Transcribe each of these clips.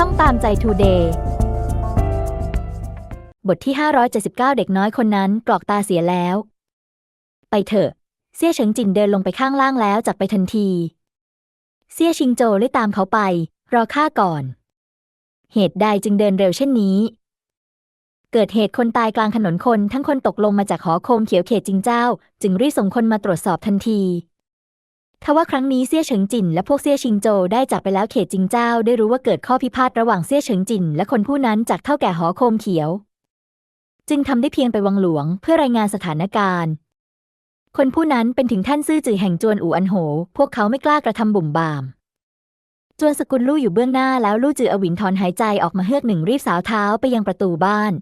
ช่องตามใจทูเดย์บทที่ 579 เด็กน้อยคนนั้นกรอกตาเสียแล้ว ไปเถอะเซี่ยเฉิงจินเดินลงไปข้างล่างแล้วจากไปทันทีเซี่ยชิงโจเลยตามเขาไป รอข้าก่อน เหตุใดจึงเดินเร็วเช่นนี้ เกิดเหตุคนตายกลางถนนคนทั้งคนตกลงมาจากหอโคมเขียวเขตจิงเจ้า จึงรีบส่งคนมาตรวจสอบทันที ทว่าครั้งนี้เซี่ยเฉิงจินและพวกเซี่ยชิงโจได้จากไปแล้วเขตจิงเจ้าได้รู้ว่าเกิดข้อพิพาทระหว่างเซี่ยเฉิงจินและคนผู้นั้นจากเท่าแก่หอโคมเขียว จึงทำได้เพียงไปวังหลวงเพื่อรายงานสถานการณ์ คนผู้นั้นเป็นถึงท่านซื่อจือแห่งจวนอู่อันโห พวกเขาไม่กล้ากระทำบุ่มบาม จวนสกุลลู่อยู่เบื้องหน้าแล้วลู่จืออวินถอนหายใจออกมาเฮือกหนึ่งรีบสาวเท้าไปยังประตูบ้าน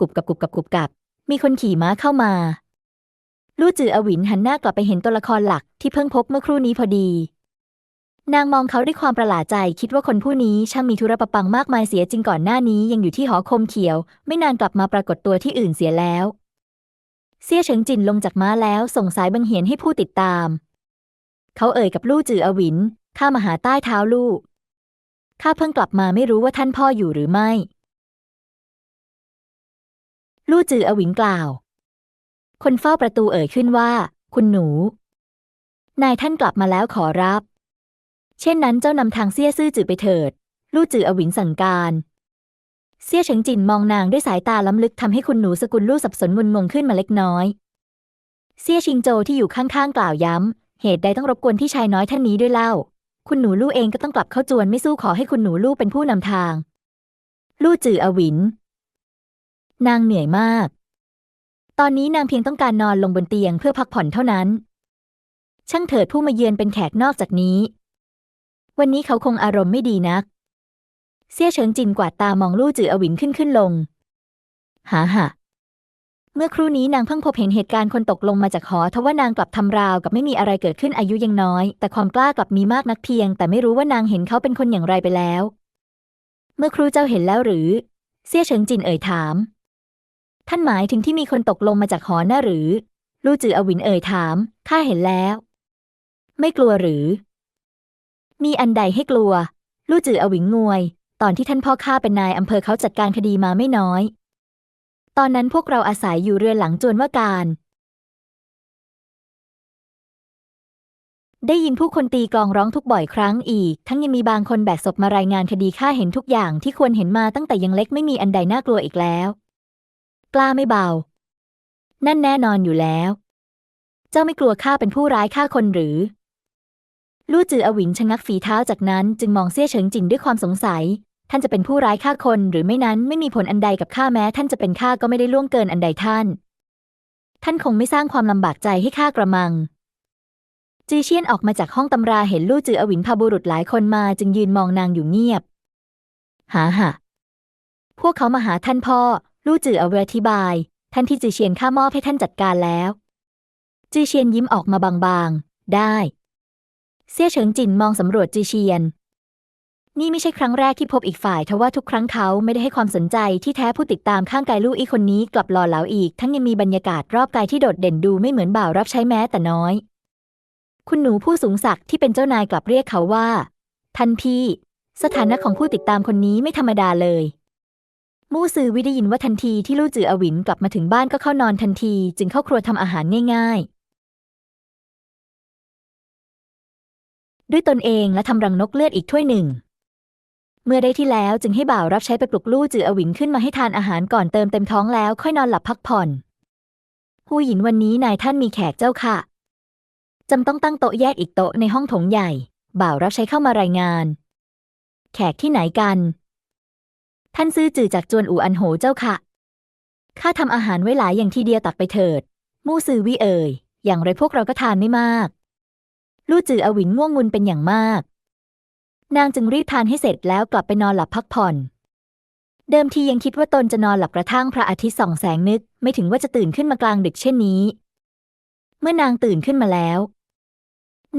กุบกับกุบกับกุบกับ มีคนขี่ม้าเข้ามา ลู่จืออวินหันหน้ากลับไปเห็นตัวละครหลักที่เพิ่งพบเมื่อครู่นี้พอดี นางมองเขาด้วยความประหลาดใจคิดว่าคนผู้นี้ช่างมีธุระประปังมากมายเสียจริงก่อนหน้านี้ยังอยู่ที่หอคมเขียว ไม่นานกลับมาปรากฏตัวที่อื่นเสียแล้วเซี่ยเฉิงจินลงจากม้าแล้วส่งสายบังเหียนให้ผู้ติดตาม เขาเอ่ยกับลู่จืออวินข้ามาหาใต้เท้าลู่ข้าเพิ่งกลับมาไม่รู้ว่าท่านพ่ออยู่หรือไม่ลู่จืออวินกล่าว คนเฝ้าประตูเอ่ยขึ้นว่า คุณหนู นายท่านกลับมาแล้วขอรับ เช่นนั้นเจ้านำทางเสี้ยซื่อจือไปเถิด ลู่จืออวินสั่งการ เสี้ยเฉิงจินมองนางด้วยสายตาล้ำลึกทำให้คุณหนูสกุลลู่สับสนงุนงงขึ้นมาเล็กน้อย เสี้ยชิงโจที่อยู่ข้างๆกล่าวย้ำ เหตุใดต้องรบกวนที่ชายน้อยท่านนี้ด้วยเล่า คุณหนูลู่เองก็ต้องกลับเข้าจวนไม่สู้ขอให้คุณหนูลู่เป็นผู้นำทาง ลู่จืออวิน นางเหนื่อยมาก ตอนนี้นางเพียงต้องการนอนลงบนเตียงเพื่อพักผ่อนเท่านั้น ช่างเถิดผู้มาเยือนเป็นแขกนอกจากนี้ วันนี้เขาคงอารมณ์ไม่ดีนักเซี่ยเฉิงจินกวาดตามองลู่จืออวินขึ้นขึ้นลง หาหะเมื่อครู่นี้นางเพิ่งพบเห็นเหตุการณ์คนตกลงมาจากหอทว่านางกลับทำราวกับไม่มีอะไรเกิดขึ้นอายุยังน้อย แต่ความกล้ากลับมีมากนักเพียง แต่ไม่รู้ว่านางเห็นเขาเป็นคนอย่างไรไปแล้ว เมื่อครูเจ้าเห็นแล้วหรือเซี่ยเฉิงจินเอ่ยถาม ท่านหมายถึงที่มีคนตกลงมาจากหอน่ะหรือ ลู่จืออวินเอ่ยถาม ข้าเห็นแล้ว ไม่กลัวหรือ มีอันใดให้กลัว ลู่จืออวิงงวย ตอนที่ท่านพ่อข้าเป็นนายอำเภอเขาจัดการคดีมาไม่น้อย ตอนนั้นพวกเราอาศัยอยู่เรือนหลังจวนว่าการ ได้ยินผู้คนตีกลองร้องทุกบ่อยครั้งอีก ทั้งยังมีบางคนแบกศพมารายงานคดีข้าเห็นทุกอย่างที่ควรเห็นมาตั้งแต่ยังเล็กไม่มีอันใดน่ากลัวอีกแล้ว กล้าไม่เบา นั่นแน่นอนอยู่แล้ว เจ้าไม่กลัวข้าเป็นผู้ร้ายฆ่าคนหรือ ลู่จืออวินชะงักฝีเท้าจากนั้นจึงมองเซี่ยเฉิงจินด้วยความสงสัย ท่านจะเป็นผู้ร้ายฆ่าคนหรือไม่นั้นไม่มีผลอันใดกับข้าแม้ ท่านจะเป็นข้าก็ไม่ได้ล่วงเกินอันใดท่าน ท่านคงไม่สร้างความลำบากใจให้ข้ากระมังจีเชียนออกมาจากห้องตำราเห็นลู่จืออวินพาบุรุษหลายคนมาจึงยืนมองนางอยู่เงียบ หาหะพวกเขามาหาท่านพ่อ ลู่จือเอาไว้อธิบาย ท่านที่จีเชียนข้ามอบให้ท่านจัดการแล้วจีเชียนยิ้มออกมาบางๆ ได้เซี่ยเฉิงจินมองสำรวจจีเชียน นี่ไม่ใช่ครั้งแรกที่พบอีกฝ่ายทว่าทุกครั้งเขาไม่ได้ให้ความสนใจที่แท้ผู้ติดตามข้างกายลู่อีคนนี้กลับหล่อเหลาอีก ทั้งยังมีบรรยากาศรอบกายที่โดดเด่นดูไม่เหมือนบ่าวรับใช้แม้แต่น้อย คุณหนูผู้สูงศักดิ์ที่เป็นเจ้านายกลับเรียกเขาว่า ท่านพี่ สถานะของผู้ติดตามคนนี้ไม่ธรรมดาเลย มู่ซือวิได้ยินว่าทันทีที่ลู่จืออวินกลับมาถึงบ้านก็เข้านอนทันที จึงเข้าครัวทำอาหารง่าย ๆ ด้วยตนเองและทำรังนกเลือดอีกถ้วยหนึ่ง เมื่อได้ที่แล้วจึงให้บ่าวรับใช้ไปปลุกลู่จืออวินขึ้นมาให้ทานอาหารก่อนเติมเต็มท้องแล้วค่อยนอนหลับพักผ่อนหูหยินวันนี้นายท่านมีแขกเจ้าค่ะจำต้องตั้งโต๊ะแยกอีกโต๊ะในห้องโถงใหญ่ บ่าวรับใช้เข้ามารายงาน แขกที่ไหนกัน ท่านซื้อจือจากจวนอู่อันโหเจ้าค่ะ ข้าทำอาหารไว้หลายอย่างทีเดียวตักไปเถิด มู่ซือวิเอ่ย อย่างไรพวกเราก็ทานไม่มาก ลู่จืออวินง่วงงุนเป็นอย่างมาก นางจึงรีบทานให้เสร็จแล้วกลับไปนอนหลับพักผ่อน เดิมทียังคิดว่าตนจะนอนหลับกระทั่งพระอาทิตย์ส่องแสงนึก ไม่ถึงว่าจะตื่นขึ้นมากลางดึกเช่นนี้ เมื่อนางตื่นขึ้นมาแล้ว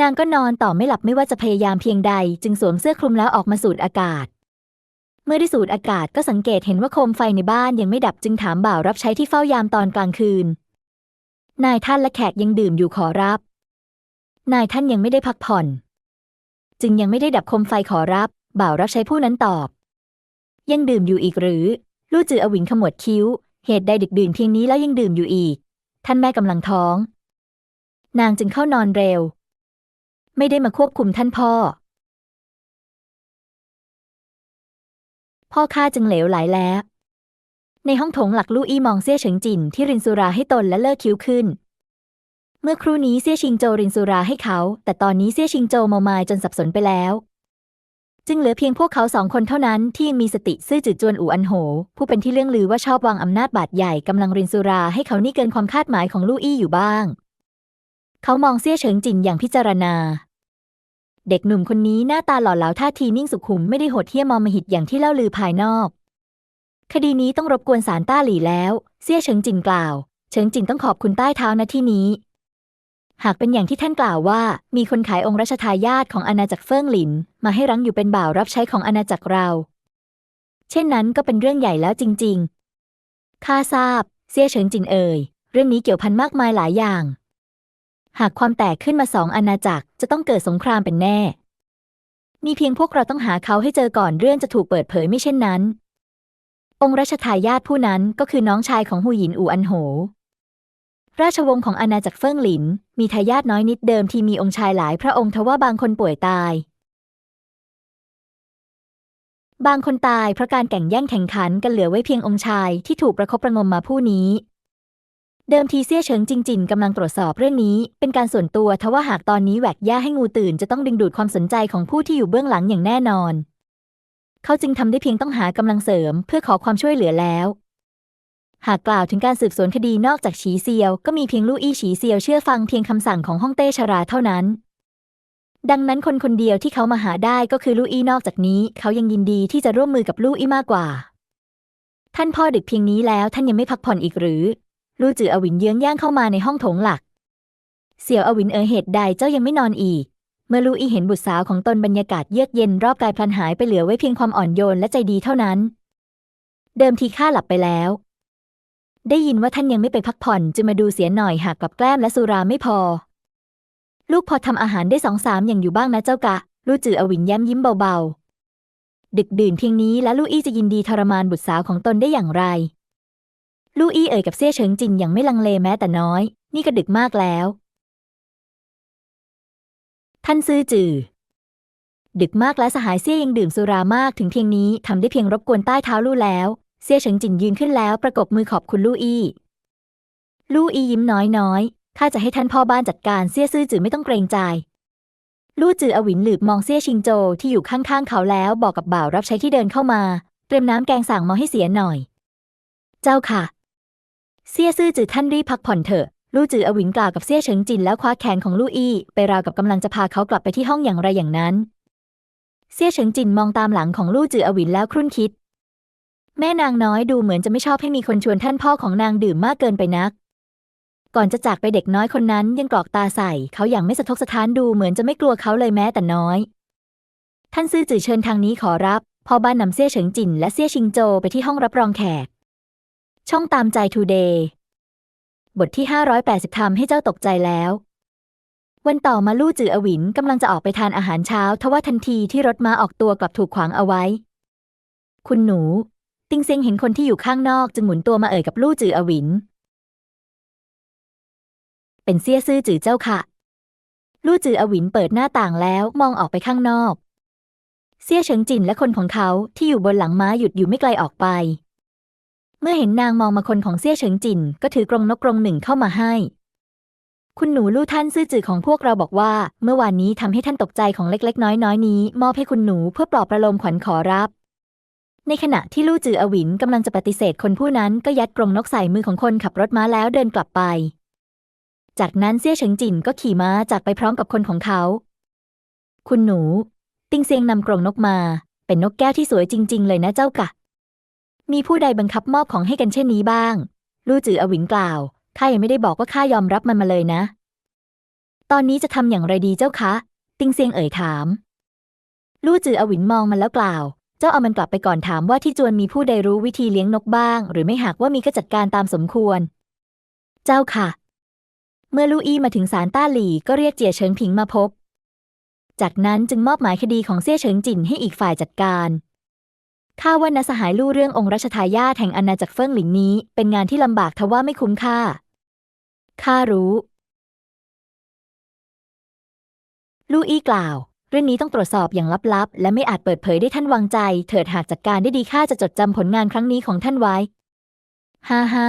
นางก็นอนต่อไม่หลับไม่ว่าจะพยายามเพียงใด จึงสวมเสื้อคลุมแล้วออกมาสูดอากาศ มื่อได้สูดอากาศก็สังเกตเห็นว่าโคมไฟในบ้านยังไม่ดับจึงถามบ่าวรับใช้ที่เฝ้ายามตอนกลางคืน นายท่านและแขกยังดื่มอยู่ขอรับ นายท่านยังไม่ได้พักผ่อน จึงยังไม่ได้ดับโคมไฟขอรับ บ่าวรับใช้ผู้นั้นตอบ ยังดื่มอยู่อีกหรือ ลู่จืออวินขมวดคิ้ว เหตุใดดึกดื่นเพียงนี้แล้วยังดื่มอยู่อีก ท่านแม่กำลังท้อง นางจึงเข้านอนเร็ว ไม่ได้มาควบคุมท่านพ่อ พ่อข้าจึงเหลวไหลแล้ว ในห้องโถงหลักลู่อี้มองเซี่ยเฉิงจินที่รินสุราให้ตนและเลิกคิ้วขึ้น เมื่อครู่นี้เซี่ยชิงโจรินสุราให้เขา แต่ตอนนี้เซี่ยชิงโจเมามายจนสับสนไปแล้ว จึงเหลือเพียงพวกเขาสองคนเท่านั้นที่ยังมีสติซื่อจืดจวนอู่อันโห ผู้เป็นที่เรื่องลือว่าชอบวางอำนาจบาดใหญ่กำลังรินสุราให้เขานี่เกินความคาดหมายของลู่อี้อยู่บ้าง เขามองเซี่ยเฉิงจินอย่างพิจารณา เด็กหนุ่มคนนี้หน้าตาหล่อเหลาท่าทีนิ่งสุขุมไม่ได้โหดเหี้ยมมอมหิตอย่างที่เล่าลือภายนอก คดีนี้ต้องรบกวนสารต้าหลี่แล้วเซี่ยเฉิงจินกล่าว เฉิงจินต้องขอบคุณใต้เท้านะที่นี้ หากเป็นอย่างที่ท่านกล่าวว่า มีคนขายองค์รัชทายาทของอาณาจักรเฟิ่งหลิน มาให้รั้งอยู่เป็นบ่าวรับใช้ของอาณาจักรเรา เช่นนั้นก็เป็นเรื่องใหญ่แล้วจริง ๆ ข้าทราบเซี่ยเฉิงจินเอ่ย เรื่องนี้เกี่ยวพันมากมายหลายอย่าง หากความแตกขึ้นมาสองอาณาจักรจะต้องเกิดสงครามเป็นแน่ มีเพียงพวกเราต้องหาเขาให้เจอก่อนเรื่องจะถูกเปิดเผยไม่เช่นนั้น องค์รัชทายาทผู้นั้นก็คือน้องชายของหูหยินอู่อันโห ราชวงศ์ของอาณาจักรเฟิ่งหลิน มีทายาทน้อยนิดเดิมที่มีองค์ชายหลายพระองค์ทว่าบางคนป่วยตาย บางคนตายเพราะการแข่งแย่งแข่งขันกันเหลือไว้เพียงองค์ชายที่ถูกประคบประงมมาผู้นี้ เดิมทีเซี่ยเฉิงจริงๆกำลังตรวจสอบเรื่องนี้ เป็นการส่วนตัวทว่าหากตอนนี้แหวกย่าให้งูตื่นจะต้องดึงดูดความสนใจของผู้ที่อยู่เบื้องหลังอย่างแน่นอน เขาจึงทำได้เพียงต้องหากำลังเสริมเพื่อขอความช่วยเหลือแล้ว หากกล่าวถึงการสืบสวนคดีนอกจากฉีเซียว ก็มีเพียงลู่อี้ฉีเซียวเชื่อฟังเพียงคำสั่งของฮ่องเต้ชราเท่านั้น ดังนั้นคนคนเดียวที่เขามาหาได้ก็คือลู่อี้นอกจากนี้ เขายังยินดีที่จะร่วมมือกับลู่อี้มากกว่า ท่านพ่อดึกเพียงนี้แล้วท่านยังไม่พักผ่อนอีกหรือ ลู่จืออวินเยื้องย่างเข้ามาในห้องโถงหลัก เสี่ยวอวินเอ๋ยเหตุใดเจ้ายังไม่นอนอีก เมื่อลู่อีเห็นบุตรสาวของตนบรรยากาศเยือกเย็นรอบกายพลันหายไปเหลือไว้เพียงความอ่อนโยนและใจดีเท่านั้น เดิมทีข้าหลับไปแล้ว ได้ยินว่าท่านยังไม่ไปพักผ่อนจึงมาดูเสียหน่อยหากกับแกล้มและสุราไม่พอ ลูกพอทำอาหารได้สองสามอย่างอยู่บ้างนะเจ้ากะลู่จืออวินแย้มยิ้มเบาๆดึกดื่นเพียงนี้และลูอี้จะยินดีทรมานบุตรสาวของตนได้อย่างไร ลู่อี้เอ่ยกับเซี่ยเฉิงจินอย่างไม่ลังเลแม้แต่น้อย นี่ก็ดึกมากแล้ว ท่านซื่อจือ ดึกมากและสหายเซี่ยยังดื่มสุรามากถึงเพียงนี้ทำได้เพียงรบกวนใต้เท้าลู่แล้ว เซี่ยเฉิงจินยืนขึ้นแล้วประกบมือขอบคุณลู่อี้ ลู่อี้ยิ้มน้อยๆข้าจะให้ท่านพ่อบ้านจัดการเซี่ยซื่อจือไม่ต้องเกรงใจลู่จืออวินหลืบมองเซี่ยชิงโจที่อยู่ข้างๆเขาแล้วบอกกับบ่าวรับใช้ที่เดินเข้ามา เตรียมน้ำแกงสั่งมาให้เสียหน่อย เจ้าค่ะ เซี่ยซื่อจือท่านรีบพักผ่อนเถอะ ลู่จืออวินกล่าวกับเซี่ยเฉิงจินแล้วคว้าแขนของลู่อี้ไปราวกับกำลังจะพาเขากลับไปที่ห้องอย่างไรอย่างนั้น เซี่ยเฉิงจินมองตามหลังของลู่จืออวินแล้วครุ่นคิด แม่นางน้อยดูเหมือนจะไม่ชอบให้มีคนชวนท่านพ่อของนางดื่มมากเกินไปนัก ก่อนจะจากไปเด็กน้อยคนนั้นยังกรอกตาใส่ เขาอย่างไม่สะทกสะท้านดูเหมือนจะไม่กลัวเขาเลยแม้แต่น้อย ท่านซื่อจือเชิญทางนี้ขอรับ พอบ้านนำเซี่ยเฉิงจินและเซี่ยชิงโจไปที่ห้องรับรองแขก ช่องตามใจทูเดย์บทที่ 580ทำให้เจ้าตกใจแล้ว วันต่อมาลู่จืออวินกำลังจะออกไปทานอาหารเช้า ทว่าทันทีที่รถม้าออกตัวกลับถูกขวางเอาไว้ คุณหนู ติงเซิงเห็นคนที่อยู่ข้างนอกจึงหมุนตัวมาเอ่ยกับลู่จืออวิน เป็นเซี่ยซื่อจือเจ้าค่ะ ลู่จืออวินเปิดหน้าต่างแล้วมองออกไปข้างนอกเซี่ยเฉิงจินและคนของเขาที่อยู่บนหลังม้าหยุดอยู่ไม่ไกลออกไป เมื่อเห็นนางมองมาคนของเซี่ยเฉิงจินก็ถือกรงนกกรงหนึ่งเข้ามาให้ คุณหนูลู่ท่านซื่อจือของพวกเราบอกว่า เมื่อวานนี้ทำให้ท่านตกใจของเล็กๆ น้อยๆนี้มอบให้คุณหนูเพื่อปลอบประโลมขวัญขอรับ ในขณะที่ลู่จืออวินกำลังจะปฏิเสธคนผู้นั้นก็ยัดกรงนกใส่มือของคนขับรถม้าแล้วเดินกลับไป จากนั้นเซี่ยเฉิงจินก็ขี่ม้าจากไปพร้อมกับคนของเขา คุณหนู ติงเซียงนำกรงนกมา เป็นนกแก้วที่สวยจริง ๆ เลยนะเจ้ากะ มีผู้ใดบังคับมอบของให้กันเช่นนี้บ้าง ลู่จืออวินกล่าว ข้ายังไม่ได้บอกว่าข้ายอมรับมันมาเลยนะ ตอนนี้จะทำอย่างไรดีเจ้าคะ ติงเซียงเอ่ยถาม ลู่จืออวินมองมันแล้วกล่าว เจ้าเอามันกลับไปก่อนถามว่าที่จวนมีผู้ใดรู้วิธีเลี้ยงนกบ้าง หรือไม่หากว่ามีก็จัดการตามสมควร เจ้าค่ะ เมื่อลู่อี้มาถึงศาลต้าหลี่ก็เรียกเจียเฉิงผิงมาพบ จากนั้นจึงมอบหมายคดีของเซี่ยเฉิงจินให้อีกฝ่ายจัดการ ข้าว่านสหายลู่เรื่ององค์รัชทายาทแห่งอาณาจักรเฟิ่งหลิงนี้ เป็นงานที่ลำบากทว่าไม่คุ้มค่า ข้ารู้ ลู่อี้กล่าว เรื่องนี้ต้องตรวจสอบอย่างลับๆ และไม่อาจเปิดเผยได้ท่านวางใจ เถิดหากจัดการได้ดีข้าจะจดจำผลงานครั้งนี้ของท่านไว้ ฮ่าฮ่า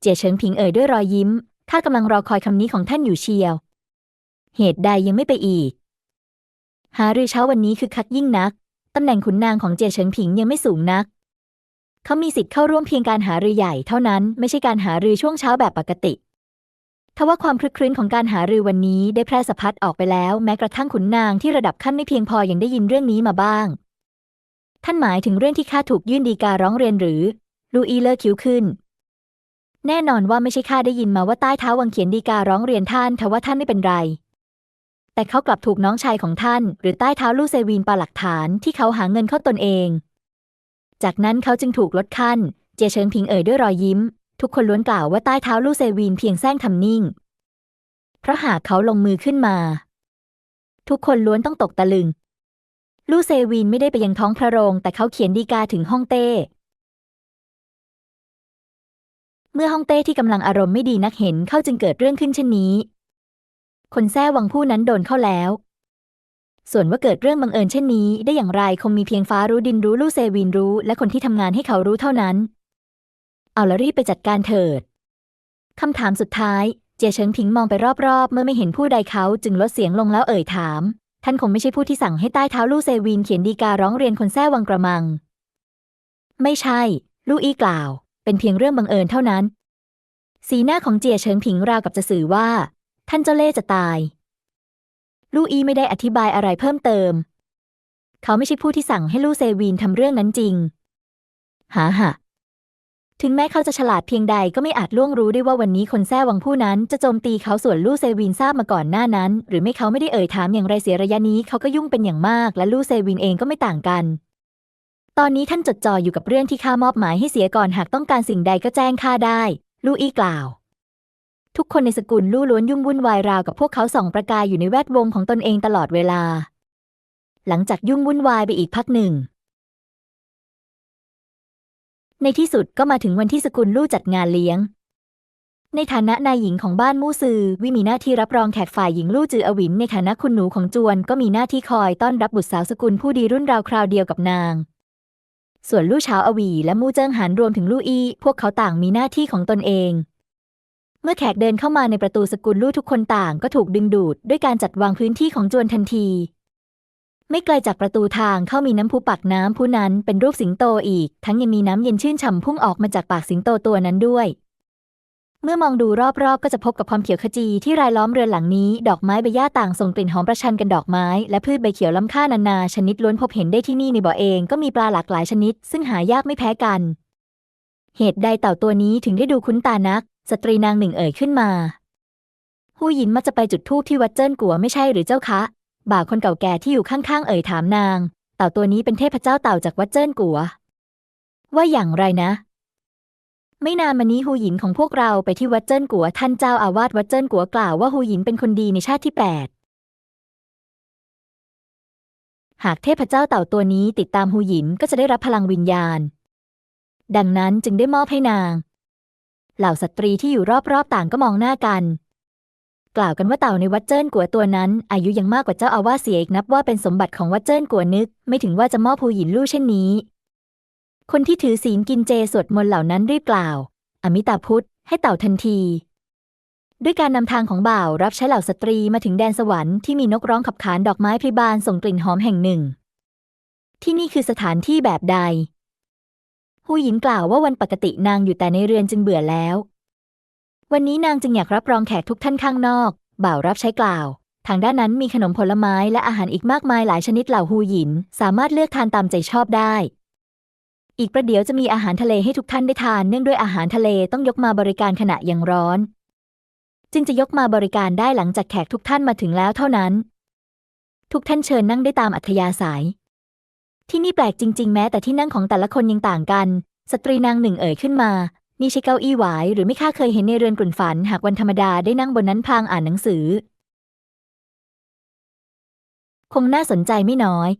เจียเฉิงผิงเอ่ยด้วยรอยยิ้มข้ากำลังรอคอยคำนี้ของท่านอยู่เชียว เหตุใดยังไม่ไปอีก หารือเช้าวันนี้คือคักยิ่งนัก ตำแหน่งขุนนางของเจียเฉิงผิงยังไม่สูงนัก เขามีสิทธิ์เข้าร่วมเพียงการหารือใหญ่เท่านั้นไม่ใช่การหารือช่วงเช้าแบบปกติทว่าความคลึกครื้นของการหารือวันนี้ได้แพร่สะพัดออกไปแล้ว แม้กระทั่งขุนนางที่ระดับขั้นไม่เพียงพอยังได้ยินเรื่องนี้มาบ้าง ท่านหมายถึงเรื่องที่ข้าถูกยื่นดีการ้องเรียนหรือ ลูอีเลอร์คิ้วขึ้น แน่นอนว่าไม่ใช่ข้าได้ยินมาว่าใต้เท้าวังเขียนดีการ้องเรียนท่านทว่าท่านไม่เป็นไร แต่เขากลับถูกน้องชายของท่าน หรือใต้เท้าลู่เซวีนปาหลักฐานที่เขาหาเงินเข้าตนเอง จากนั้นเขาจึงถูกลดขั้น เจเฉิงพิงเอ่ยด้วยรอยยิ้ม ทุกคนล้วนกล่าวว่าใต้เท้าลู่เซวีนเพียงแซงทำนิ่ง เพราะหากเขาลงมือขึ้นมา ทุกคนล้วนต้องตกตะลึง ลู่เซวีนไม่ได้ไปยังท้องพระโรง แต่เขาเขียนดีกาถึงฮ่องเต้ เมื่อฮ่องเต้ที่กำลังอารมณ์ไม่ดีนักเห็นเข้าจึงเกิดเรื่องขึ้นเช่นนี้ คนแท้วังผู้นั้นโดนเข้าแล้ว ส่วนว่าเกิดเรื่องบังเอิญเช่นนี้ ได้อย่างไรคงมีเพียงฟ้ารู้ดินรู้ลู่เซวีนรู้ และคนที่ทำงานให้เขารู้เท่านั้น เอาละรีบไปจัดการเถิดคำถามสุดท้าย เจียเฉิงพิงมองไปรอบๆ เมื่อไม่เห็นผู้ใดเขาจึงลดเสียงลงแล้วเอ่ยถาม ท่านคงไม่ใช่ผู้ที่สั่งให้ใต้เท้าลู่เซวีนเขียนดีการ้องเรียนคนแท้วังกระมัง ไม่ใช่ ลู่อี้กล่าว เป็นเพียงเรื่องบังเอิญเท่านั้น สีหน้าของเจียเฉิงผิงราวกับจะสื่อว่า ท่านเจ้าเล่ห์จะตาย ลู่อีไม่ได้อธิบายอะไรเพิ่มเติม เขาไม่ใช่ผู้ที่สั่งให้ลู่เซวีนทำเรื่องนั้นจริง หาหะถึงแม้เขาจะฉลาดเพียงใดก็ไม่อาจล่วงรู้ได้ว่าวันนี้คนแท้วังผู้นั้นจะโจมตีเขาส่วนลู่เซวีนทราบมาก่อนหน้านั้น หรือไม่เขาไม่ได้เอ่ยถามอย่างไรเสียระยะนี้เขาก็ยุ่งเป็นอย่างมาก และลู่เซวีนเองก็ไม่ต่างกัน ตอนนี้ท่านจดจ่ออยู่กับเรื่องที่ข้ามอบหมายให้เสียก่อนหากต้องการสิ่งใดก็แจ้งข้าได้ ลู่อี้กล่าว ทุกคนในสกุลลู่ล้วนยุ่งวุ่นวายราวกับพวกเขาส่องประกายอยู่ในแวดวงของตนเองตลอดเวลา หลังจากยุ่งวุ่นวายไปอีกพักหนึ่ง ในที่สุดก็มาถึงวันที่สกุลลู่จัดงานเลี้ยง ในฐานะนายหญิงของบ้านมู่ซือ วิมีหน้าที่รับรองแขกฝ่ายหญิงลู่จืออวิน ในฐานะคุณหนูของจวนก็มีหน้าที่คอยต้อนรับบุตรสาวสกุลผู้ดีรุ่นราวคราวเดียวกับนางส่วนลู่เช้าอวีและมู่เจิ้งหานรวมถึงลู่อี้พวกเขาต่างมีหน้าที่ของตนเอง มื่อแขกเดินเข้ามาในประตูสกุลลู่ทุกคนต่างก็ถูกดึงดูดด้วยการจัดวางพื้นที่ของจวนทันที ไม่ไกลจากประตูทางเข้ามีน้ำพุปักน้ำพุนั้นเป็นรูปสิงโตอีก ทั้งยังมีน้ำเย็นชื่นฉ่ำพุ่งออกมาจากปากสิงโตตัวนั้นด้วย เมื่อมองดูรอบๆ ก็จะพบกับความเขียวขจีที่รายล้อมเรือนหลังนี้ ดอกไม้ใบหญ้าต่างส่งกลิ่นหอมประชันกันดอกไม้และพืชใบเขียวล้ำค่านานา ชนิดล้วนพบเห็นได้ที่นี่ในบ่อเองก็มีปลาหลากหลายชนิด ซึ่งหายากไม่แพ้กันเหตุใดเต่าตัวนี้ถึงได้ดูคุ้นตานัก สตรีนางหนึ่งเอ่ยขึ้นมา หู้หยินมักจะไปจุดธูปที่วัดเจิ้นกัวไม่ใช่หรือเจ้าคะ บ่าวคนเก่าแก่ที่อยู่ข้างๆเอ่ยถามนาง เต่าตัวนี้เป็นเทพเจ้าเต่าจากวัดเจิ้นกัว ว่าอย่างไรนะ ไม่นานมานี้ฮูหยินของพวกเราไปที่วัดเจิ้นกัว ท่านเจ้าอาวาสวัดเจิ้นกัวกล่าวว่าฮูหยินเป็นคนดีในชาติที่แปดหากเทพเจ้าเต่าตัวนี้ติดตามฮูหยินก็จะได้รับพลังวิญญาณ ดังนั้นจึงได้มอบให้นาง เหล่าสตรีที่อยู่รอบๆต่างก็มองหน้ากัน กล่าวกันว่าเต่าในวัดเจิ้นกัวตัวนั้น อายุยังมากกว่าเจ้าอาวาสเสียอีกนับว่าเป็นสมบัติของวัดเจิ้นกัวนึก ไม่ถึงว่าจะมอบฮูหยินลู่เช่นนี้ คนที่ถือศีลกินเจสวดมนต์เหล่านั้นรีบกล่าว อมิตาพุทธให้เต่าทันที ด้วยการนำทางของบ่าวรับใช้เหล่าสตรีมาถึงแดนสวรรค์ที่มีนกร้องขับขานดอกไม้พริบานส่งกลิ่นหอมแห่งหนึ่ง ที่นี่คือสถานที่แบบใด หูหยินกล่าวว่าวันปกตินางอยู่แต่ในเรือนจึงเบื่อแล้ว วันนี้นางจึงอยากรับรองแขกทุกท่านข้างนอก บ่าวรับใช้กล่าว ทางด้านนั้นมีขนมผลไม้และอาหารอีกมากมายหลายชนิดเหล่าหูหยิน สามารถเลือกทานตามใจชอบได้ อีกประเดี๋ยวจะมีอาหารทะเลให้ทุกท่านได้ทานเนื่องด้วยอาหารทะเลต้องยกมาบริการขณะยังร้อน จึงจะยกมาบริการได้หลังจากแขกทุกท่านมาถึงแล้วเท่านั้น ทุกท่านเชิญนั่งได้ตามอัธยาศัย ที่นี่แปลกจริง ๆ แม้แต่ที่นั่งของแต่ละคนยังต่างกัน สตรีนางหนึ่งเอ่ยขึ้นมา นี่ใช่เก้าอี้หวายหรือไม่ข้าเคยเห็นในเรือนกลุ่นฝัน หากวันธรรมดาได้นั่งบนนั้นพางอ่านหนังสือ คงน่าสนใจไม่น้อย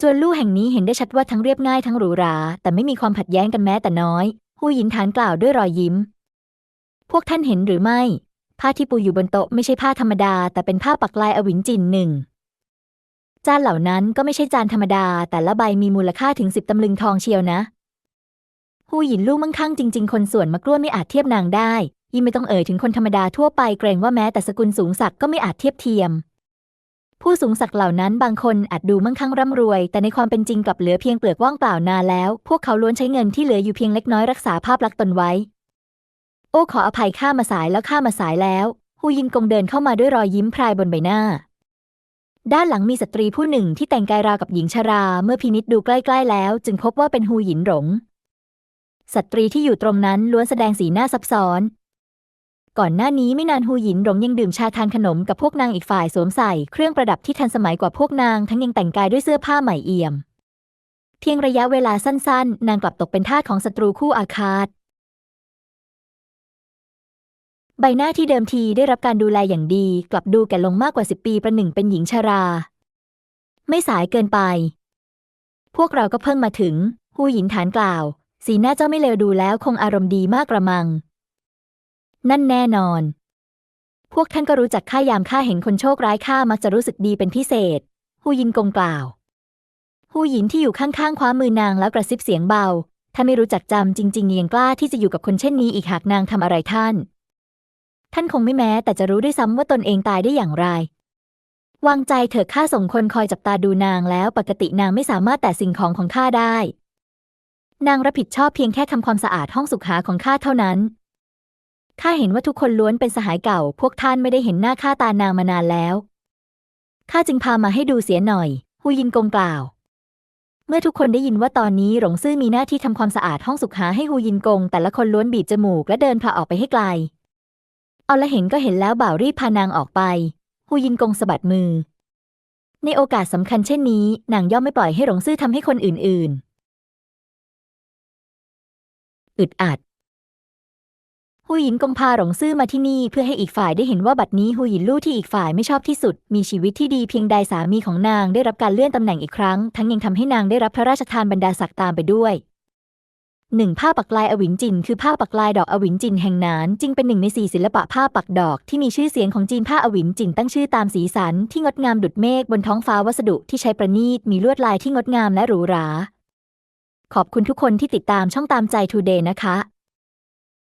จวนลู่แห่งนี้เห็นได้ชัดว่าทั้งเรียบง่ายทั้งหรูหรา แต่ไม่มีความขัดแย้งกันแม้แต่น้อยหูหยินฐานกล่าวด้วยรอยยิ้ม พวกท่านเห็นหรือไม่ ผ้าที่ปูอยู่บนโต๊ะไม่ใช่ผ้าธรรมดา แต่เป็นผ้าปักลายอวินจินหนึ่ง จานเหล่านั้นก็ไม่ใช่จานธรรมดา แต่ละใบมีมูลค่าถึงสิบตำลึงทองเชียวนะหูหยินลู่มั่งคั่งจริง ๆ คนส่วนมากล้วนไม่อาจเทียบนางได้ ยิ่งไม่ต้องเอ่ยถึงคนธรรมดาทั่วไปเกรงว่าแม้แต่สกุลสูงศักดิ์ก็ไม่อาจเทียบเทียม ผู้สูงศักดิ์เหล่านั้นบางคนอาจดูมั่งคั่งร่ำรวย แต่ในความเป็นจริงกลับเหลือเพียงเปลือกว่างเปล่านาแล้ว พวกเขาล้วนใช้เงินที่เหลืออยู่เพียงเล็กน้อยรักษาภาพลักษณ์ตนไว้ โอ้ขออภัยข้ามาสายแล้วข้ามาสายแล้วฮูยินกงเดินเข้ามาด้วยรอยยิ้มพรายบนใบหน้า ด้านหลังมีสตรีผู้หนึ่งที่แต่งกายราวกับหญิงชรา เมื่อพินิษดูใกล้ๆแล้ว จึงพบว่าเป็นฮูหยินหลง สตรีที่อยู่ตรงนั้นล้วนแสดงสีหน้าซับซ้อน ก่อนหน้านี้ไม่นานฮูหยินหลงยังดื่มชาทานขนมกับพวกนางอีกฝ่ายสวมใส่เครื่องประดับที่ทันสมัยกว่าพวกนางทั้งยังแต่งกายด้วยเสื้อผ้าใหม่เอี่ยม เพียงระยะเวลาสั้นๆ นางกลับตกเป็นทาสของศัตรูคู่อาฆาต ใบหน้าที่เดิมทีได้รับการดูแลอย่างดี กลับดูแก่ลงมากกว่าสิบปีประหนึ่งเป็นหญิงชรา ไม่สายเกินไป พวกเราก็เพิ่งมาถึงฮูหยินฐานกล่าว สีหน้าเจ้าไม่เลวดูแล้วคงอารมณ์ดีมากกระมัง นั่นแน่นอน พวกท่านก็รู้จักข้ายามข้าเห็นคนโชคร้ายข้ามักจะรู้สึกดีเป็นพิเศษฮูยินกงกล่าวฮูหยินที่อยู่ข้างๆคว้ามือนางแล้วกระซิบเสียงเบา ถ้าไม่รู้จักจำจริงๆยังกล้าที่จะอยู่กับคนเช่นนี้อีกหากนางทำอะไรท่าน ท่านคงไม่แม้แต่จะรู้ด้วยซ้ำว่าตนเองตายได้อย่างไร วางใจเถอะข้าส่งคนคอยจับตาดูนางแล้วปกตินางไม่สามารถแตะสิ่งของของข้าได้ นางรับผิดชอบเพียงแค่ทำความสะอาดห้องสุขาของข้าเท่านั้นข้าเห็นว่าทุกคนล้วนเป็นสหายเก่า พวกท่านไม่ได้เห็นหน้าค่าตานางมานานแล้วข้าจึงพามาให้ดูเสียหน่อยฮูยินกงกล่าว เมื่อทุกคนได้ยินว่าตอนนี้หลงซื่อมีหน้าที่ทำความสะอาดห้องสุขาให้ฮูยินกง แต่ละคนล้วนบีบจมูกและเดินพาออกไปให้ไกล เอาละเห็นก็เห็นแล้วบ่าวรีบพานางออกไปฮูยินกงสะบัดมือ ในโอกาสสำคัญเช่นนี้ นางย่อมไม่ปล่อยให้หลงซื่อทำให้คนอื่น ๆ อึดอัดฮูหยินกงพาหลงซื่อมาที่นี่เพื่อให้อีกฝ่ายได้เห็นว่าบัดนี้ฮูหยินลู่ที่อีกฝ่ายไม่ชอบที่สุด มีชีวิตที่ดีเพียงใดสามีของนางได้รับการเลื่อนตำแหน่งอีกครั้ง ทั้งยังทำให้นางได้รับพระราชทานบรรดาศักดิ์ตามไปด้วย หนึ่งผ้าปักลายอวิ๋งจิน คือผ้าปักลายดอกอวิ๋งจินแห่งนานจึงเป็นหนึ่งในสี่ศิลปะผ้าปักดอกที่มีชื่อเสียงของจีนผ้าอวิ๋งจินตั้งชื่อตามสีสันที่งดงามดุจเมฆบนท้องฟ้าวัสดุที่ใช้ประณีตมีลวดลายที่งดงามและหรูหรา ขอบคุณทุกคนที่ติดตามช่องตามใจทูเดย์นะคะ